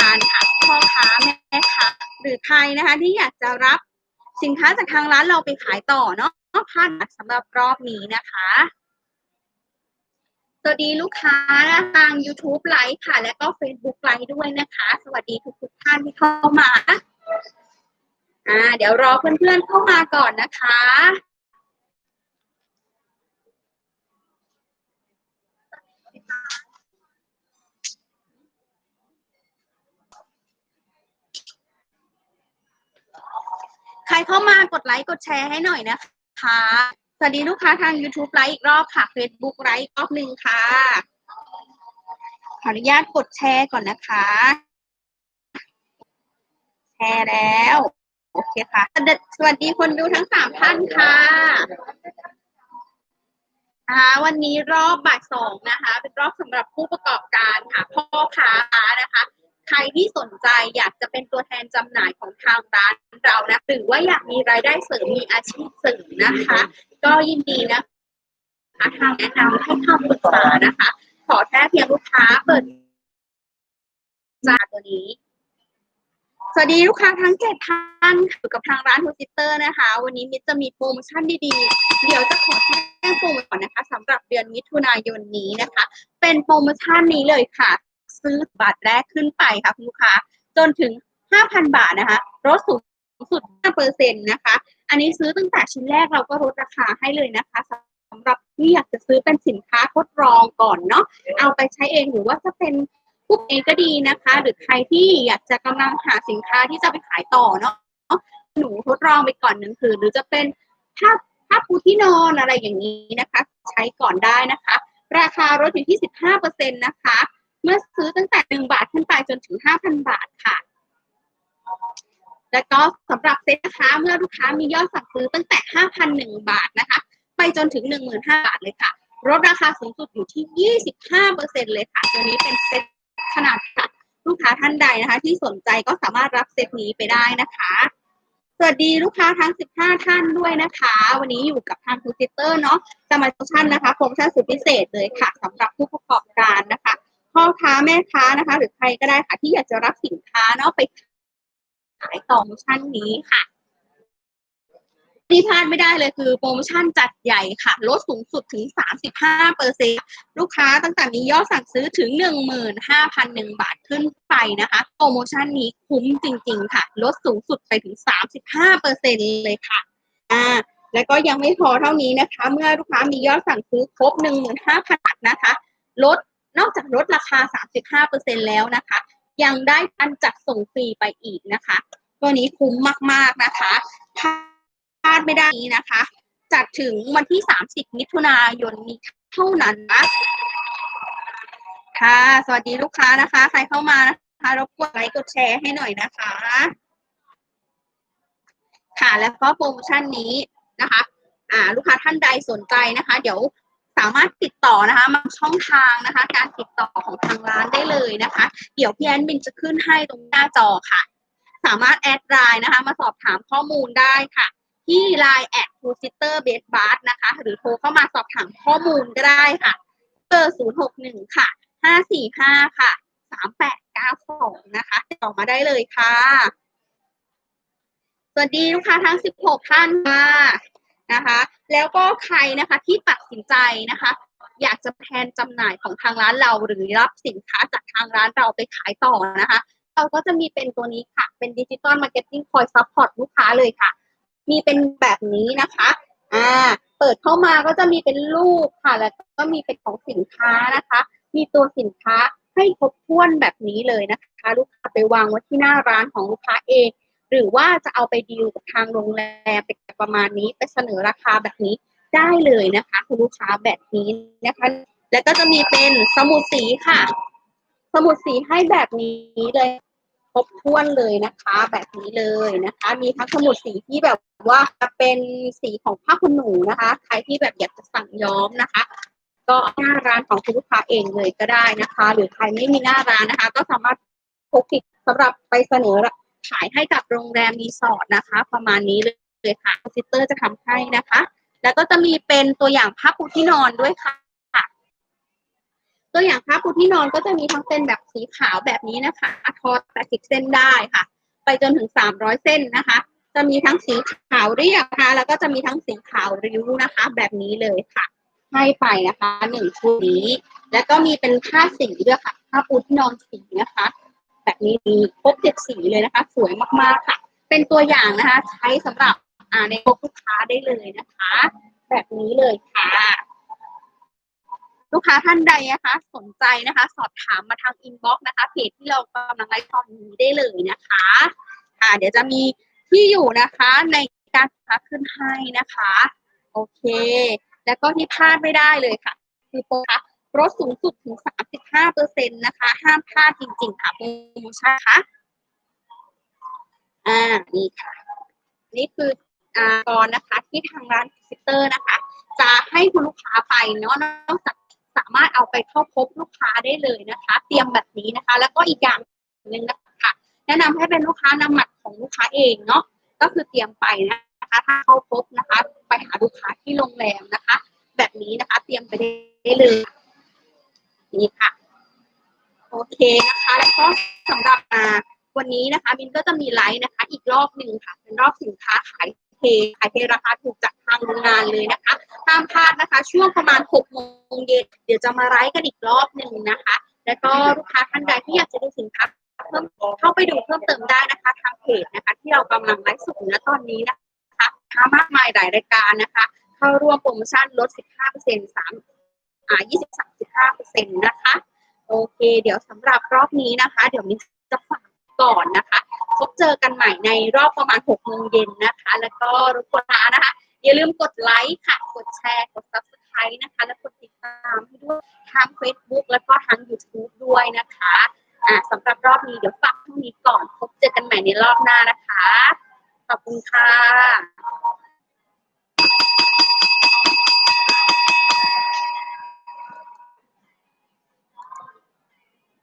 การค่ะพ่อค้าแม่ค้าหรือใครนะคะที่อยากจะรับสินค้าจากทางร้านเราไปขายต่อเนาะพลาดสำหรับรอบนี้นะคะสวัสดีลูกค้าทาง YouTube ไลฟ์ค่ะ และก็ Facebook ไลฟ์ด้วยนะคะ สวัสดีทุกๆท่านที่เข้ามา อ่า เดี๋ยวรอเพื่อนๆเข้ามาก่อนนะคะ เข้ามากดไลค์กดแชร์ให้หน่อยนะคะ สวัสดีลูกค้าทาง YouTube ไลฟ์อีกรอบค่ะ Facebook ไลฟ์อีกรอบหนึ่งค่ะ ขออนุญาตกดแชร์ก่อนนะคะ แชร์แล้ว โอเคค่ะ สวัสดีคนดูทั้งสามท่านค่ะอ่าวันนี้รอบบ่ายสองนะคะ เป็นรอบสำหรับผู้ประกอบการค่ะพ่อค้านะคะ ใครที่สนใจอยากจะเป็นตัวแทนจำหน่ายของทางร้านเรานะหรือว่าอยากมีรายได้เสริมมีอาชีพเสริมนะคะ ก็ยินดีนะคะทางแนะนำให้คำปรึกษานะคะ ขอแค่เพียงลูกค้าเปิดจาตัวนี้สวัสดีลูกค้าทั้งเจ็ดท่านอยู่กับทางร้านทูซิเตอร์นะคะ วันนี้มิจะมีโปรโมชั่นดีๆ เดี๋ยวจะขอแจ้งโปรโมชั่นก่อนนะคะสำหรับเดือนมิถุนายนนี้นะคะ เป็นโปรโมชั่นนี้เลยค่ะ ซื้อบาทแรกขึ้นไปค่ะคุณลูกค้าจนถึง 5,000 บาทนะคะลดสูงสุด 5%นะคะ อันนี้ซื้อตั้งแต่ชิ้นแรกเราก็ลดราคาให้เลยนะคะสำหรับที่อยากจะซื้อเป็นสินค้าทดลองก่อนเนาะเอาไปใช้เองหรือว่าจะเป็นผู้เองก็ดีนะคะ หรือใครที่อยากจะกำลังหาสินค้าที่จะไปขายต่อเนาะหนูทดลองไปก่อนหนึ่งคือหรือจะเป็นผ้าผ้าปูที่นอนอะไรอย่างนี้นะคะ ใช้ก่อนได้นะคะ ราคาลดอยู่ที่ 15%นะคะ เมื่อซื้อตั้งแต่1บาทขึ้นไปจนถึง5,000บาทค่ะ แล้วก็สำหรับเซ็ตนะคะเมื่อลูกค้ามียอดสั่งซื้อตั้งแต่5,001บาทนะคะ ไปจนถึง15,000บาทเลยค่ะลดราคาสูงสุดอยู่ที่25%เซ็นต์เลยค่ะ ตัวนี้เป็นเซ็ตขนาดค่ะลูกค้าท่านใดนะคะ ที่สนใจก็สามารถรับเซตนี้ไปได้นะคะสวัสดีลูกค้าทั้ง 15 ท่านด้วยนะคะ วันนี้อยู่กับทางทูซิเตอร์เนาะจะมาโปรโมชั่นนะคะโปรโมชั่นสุดพิเศษเลยค่ะสำหรับผู้ประกอบการนะคะ พ่อค้าแม่ค้านะคะ หรือใครก็ได้ค่ะ ที่อยากจะรับสินค้าเนาะไปขายต่อโปรโมชั่นนี้ค่ะที่พลาดไม่ได้เลยคือโปรโมชั่นจัดใหญ่ค่ะ ลดสูงสุดถึง 35เปอร์เซ็นลูกค้าตั้งแต่มียอดสั่งซื้อถึง 15,001 บาทขึ้นไปนะคะ โปรโมชั่นนี้คุ้มจริง ๆ ค่ะ ลดสูงสุดไปถึง 35เปอร์เซ็นเลยค่ะอ่าแล้วก็ยังไม่พอเท่านี้นะคะ เมื่อลูกค้ามียอดสั่งซื้อครบ 15,000บาทนะคะ ลด นอกจากลดราคา 35%แล้วนะคะ ยังได้การจัดส่งฟรีไปอีกนะคะ ตัวนี้คุ้มมากๆนะคะพลาดไม่ได้นี้นะคะ จัดถึงวันที่ 30 มิถุนายนนี้เท่านั้นนะค่ะ สวัสดีลูกค้านะคะ ใครเข้ามานะคะรบกวนไลค์กดแชร์ให้หน่อยนะคะ ค่ะแล้วก็โปรโมชั่นนี้นะคะ อ่า ลูกค้าท่านใดสนใจนะคะ เดี๋ยว สามารถติดต่อนะคะมาช่องทางนะคะ การติดต่อของทางร้านได้เลยนะคะ เดี๋ยวพี่แอนบินจะขึ้นให้ตรงหน้าจอค่ะ สามารถแอดไลน์นะคะ มาสอบถามข้อมูลได้ค่ะ ที่ Line แอดทูซิเตอร์เบสบาร์นะคะ หรือโทรเข้ามาสอบถามข้อมูลก็ได้ค่ะเบอร์ศูนย์หกหนึ่งค่ะห้าสี่ห้าค่ะสามแปดเก้าสองนะคะติดต่อมาได้เลยค่ะ สวัสดีลูกค้าทั้ง16ท่านค่ะ นะคะ แล้วก็ใครนะคะที่ตัดสินใจนะคะ อยากจะแทนจำหน่ายของทางร้านเราหรือรับสินค้าจากทางร้านเราไปขายต่อนะคะ เราก็จะมีเป็นตัวนี้ค่ะ เป็นดิจิตอลมาร์เก็ตติ้งคอยซัพพอร์ตลูกค้าเลยค่ะ มีเป็นแบบนี้นะคะอ่าเปิดเข้ามาก็จะมีเป็นรูปค่ะ แล้วก็มีเป็นของสินค้านะคะ มีตัวสินค้าให้ครบถ้วนแบบนี้เลยนะคะ ลูกค้าไปวางไว้ที่หน้าร้านของลูกค้าเอง หรือว่าจะเอาไปดีลกับทางโรงแรมไปประมาณนี้ไปเสนอราคาแบบนี้ได้เลยนะคะ คุณลูกค้าแบบนี้นะคะ แล้วก็จะมีเป็นสมุดสีค่ะ สมุดสีให้แบบนี้เลยครบถ้วนเลยนะคะ แบบนี้เลยนะคะ มีทั้งสมุดสีที่แบบว่าเป็นสีของผ้าขนหนูนะคะ ใครที่แบบอยากจะสั่งย้อมนะคะ ก็หน้าร้านของคุณลูกค้าเองเลยก็ได้นะคะ หรือใครไม่มีหน้าร้านนะคะ ก็สามารถพกติดสำหรับไปเสนอ ขายให้กับโรงแรมรีสอร์ทนะคะ ประมาณนี้เลยค่ะซิสเตอร์จะทำให้นะคะ แล้วก็จะมีเป็นตัวอย่างผ้าปูที่นอนด้วยค่ะ ตัวอย่างผ้าปูที่นอนก็จะมีทั้งเป็นแบบสีขาวแบบนี้นะคะทอ80เส้นได้ค่ะ ไปจนถึง300เส้นนะคะ จะมีทั้งสีขาวเรียบนะคะแล้วก็จะมีทั้งสีขาวริ้วนะคะ แบบนี้เลยค่ะ ให้ไปนะคะหนึ่งชุดนี้ แล้วก็มีเป็นผ้าสีด้วยค่ะผ้าปูที่นอนสีนะคะ แบบนี้มีครบเจ็ดสีเลยนะคะ สวยมากๆค่ะ เป็นตัวอย่างนะคะ ใช้สำหรับอ่าในพบลูกค้าได้เลยนะคะ แบบนี้เลยค่ะ ลูกค้าท่านใดนะคะ สนใจนะคะ สอบถามมาทางอินบ็อกซ์นะคะเพจที่เรากำลังไลฟ์ตอนนี้ได้เลยนะคะอ่าเดี๋ยวจะมีที่อยู่นะคะในการพักขึ้นให้นะคะ โอเค แล้วก็ที่พลาดไม่ได้เลยค่ะ คือโปรคะ ลดสูงสุดถึง 35เปอร์เซ็นต์นะคะ ห้ามพลาดจริงๆค่ะโปรโมชั่นค่ะ อ่า นี่ค่ะ นี่คืออ่ากรนะคะ ที่ทางร้านฟิสเตอร์นะคะ จะให้คุณลูกค้าไปเนาะ นอกจากสามารถเอาไปเข้าพบลูกค้าได้เลยนะคะ เตรียมแบบนี้นะคะ แล้วก็อีกอย่างหนึ่งนะคะแนะนำให้เป็นลูกค้านำหมัดของลูกค้าเองเนาะ ก็คือเตรียมไปนะคะ ถ้าเข้าพบนะคะ ไปหาลูกค้าที่โรงแรมนะคะ แบบนี้นะคะ เตรียมไปได้เลย นี่ค่ะ โอเคนะคะ แล้วก็สำหรับวันนี้นะคะมินก็จะมีไลฟ์นะคะ อีกรอบหนึ่งค่ะ เป็นรอบสินค้าขายเทขายเทราคาถูกจากทางโรงงานเลยนะคะห้ามพลาดนะคะ ช่วงประมาณหกโมงเย็นเดี๋ยวจะมาไลฟ์กันอีกรอบหนึ่งนะคะ แล้วก็ลูกค้าท่านใดที่อยากจะดูสินค้าเพิ่มเข้าไปดูเพิ่มเติมได้นะคะทางเพจนะคะ ที่เรากำลังไลฟ์สดณตอนนี้นะคะค้ามากมายหลายรายการนะคะ เข้าร่วมโปรโมชั่นลด 15% 3อ่า23 15%นะคะ โอเค เดี๋ยวสำหรับรอบนี้นะคะ เดี๋ยวมินจะฝากก่อนนะคะ พบเจอกันใหม่ในรอบประมาณ6โมงเย็นนะคะ แล้วก็รบกวนนะคะ อย่าลืมกดไลค์ค่ะ กดแชร์ กด subscribe นะคะ และกดติดตามให้ด้วยทาง Facebook แล้วก็ทาง YouTube ด้วยนะคะอ่าสำหรับรอบนี้เดี๋ยวฝากเท่านี้ก่อน พบเจอกันใหม่ในรอบหน้านะคะ ขอบคุณค่ะ